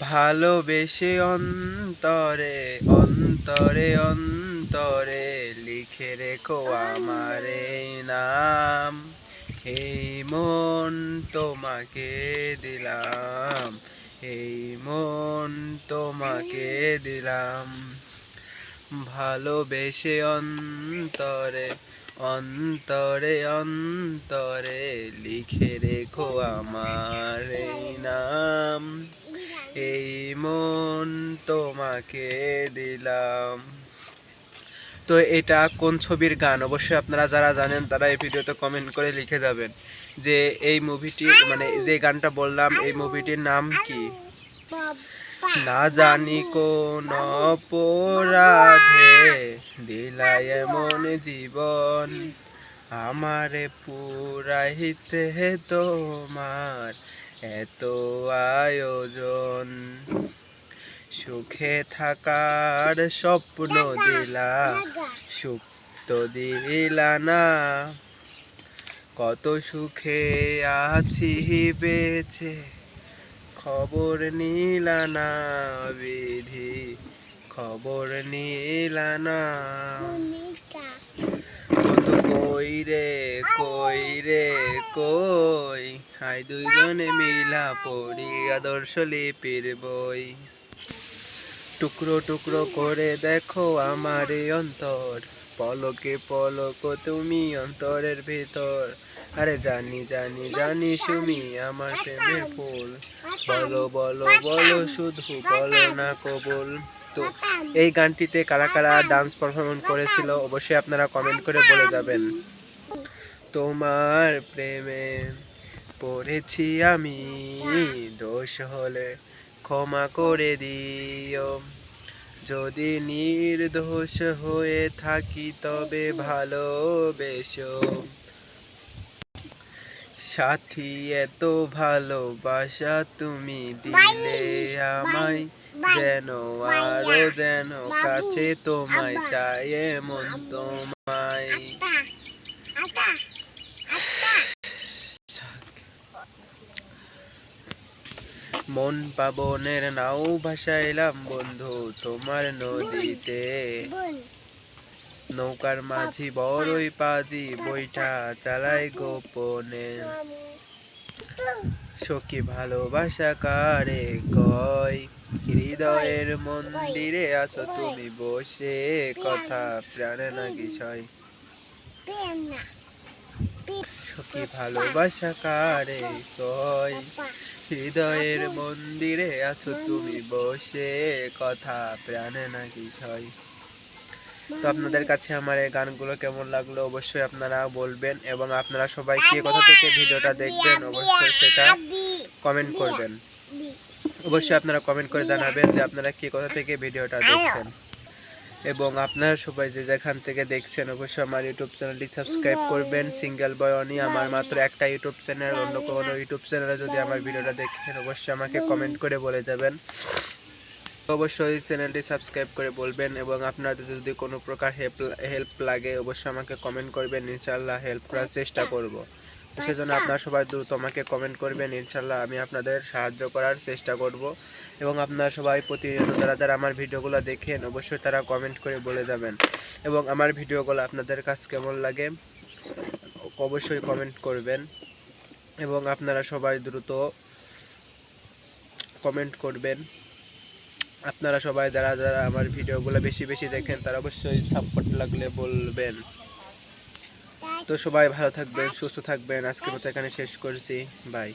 ভালোবেসে অন্তরে অন্তরে অন্তরে লিখে রেখো আমার এই নাম। এই মন তোমাকে দিলাম, এই মন তোমাকে দিলাম। ভালোবেসে অন্তরে অন্তরে অন্তরে লিখে রেখো আমার এই নাম। এই মন তোমাকে দিলাম। তো এটা কোন ছবির গান? অবশ্যই আপনারা যারা জানেন তারা এই ভিডিওতে কমেন্ট করে লিখে যাবেন যে এই মুভিটি মানে যে গানটা বললাম, এই মুভিটির নাম কি? না জানি কোন অপরাধে দিলাই এমন জীবন। আমারে পুরাইতে তোমার এত আয়োজন। সুখে থাকার স্বপ্ন দিলা সুখ তো দিলা না। কত সুখে আছি বেছে খবর নিলা না বিধি। খবর নিলা না বন্ধু কই রে কই রে কই? হাই দুইজনে মিলা পড়ি আদর্শ লিপির বই। টুকরো টুকরো করে দেখো আমার অন্তর। পলকে পলক তুমি অন্তরের ভেতর। আরে জানি জানি জানি সুমি, আমার প্রেমের ফুল। বলো বলো বলো শুধু বলো না কবুল। তো এই গানটিতে কারা কারা ডান্স পারফরমেন্স করেছিল অবশ্যই আপনারা কমেন্ট করে বলে যাবেন। তোমার প্রেমে পড়েছি আমি, দোষ হলে ক্ষমা করে দিও। যদি নির্দোষ হয়ে থাকি তবে ভালোবেসো। সাথী এত ভালোবাসা তুমি দিলে আমায়। যেন আরও যেন কাছে তোমায় চাই মন তোমায়। মন পাবনের নাও ভাসাইলাম বন্ধু তোমার নদীতে। নৌকার মাঝি বড়ই পাজি বইটা চালাই গোপনে। সখী ভালোবাসা কারে কয়? হৃদয়ের মন্দিরে আছো তুমি বসে। কথা প্রাণে নাকি বিষয়। সখী ভালোবাসা কারে কয়? হৃদয়ের মন্দিরে আছো তুমি বসে। কথা প্রাণে না বিষয়। তো আপনাদের কাছে আমার এই গানগুলো কেমন লাগল অবশ্যই আপনারা বলবেন এবং আপনারা সবাই কে কোথা থেকে ভিডিওটা দেখবেন অবশ্যই সেটা কমেন্ট করবেন। অবশ্যই আপনারা কমেন্ট করে জানাবেন যে আপনারা কে কোথা থেকে ভিডিওটা দেখছেন। এবং আপনারা সবাই যে যেখান থেকে দেখছেন অবশ্যই আমার ইউটিউব চ্যানেলটি সাবস্ক্রাইব করবেন। সিঙ্গেল বয় অনি আমার মাত্র একটা ইউটিউব চ্যানেল অন্য কোনো ইউটিউব চ্যানেলে যদি আমার ভিডিওটা দেখেন অবশ্যই আমাকে কমেন্ট করে বলে যাবেন। অবশ্যই চ্যানেলটি সাবস্ক্রাইব করে বলবেন এবং আপনাদের যদি কোনো প্রকার হেল্প হেল্প লাগে অবশ্যই আমাকে কমেন্ট করবেন ইনশাল্লাহ হেল্প করার চেষ্টা করব। তো সেজন্য আপনারা সবাই দ্রুত আমাকে কমেন্ট করবেন ইনশাল্লাহ আমি আপনাদের সাহায্য করার চেষ্টা করব। এবং আপনারা সবাই প্রতিনিয়ত যারা যারা আমার ভিডিওগুলো দেখেন অবশ্যই তারা কমেন্ট করে বলে যাবেন। এবং আমার ভিডিওগুলো আপনাদের কাছে কেমন লাগে অবশ্যই কমেন্ট করবেন। এবং আপনারা সবাই দ্রুত কমেন্ট করবেন। আপনারা সবাই যারা যারা আমার ভিডিওগুলো বেশি বেশি দেখেন, তারা অবশ্যই সাপোর্ট লাগলে বলবেন। তো সবাই ভালো থাকবেন, সুস্থ থাকবেন। আজকের মতো এখানে শেষ করছি। বাই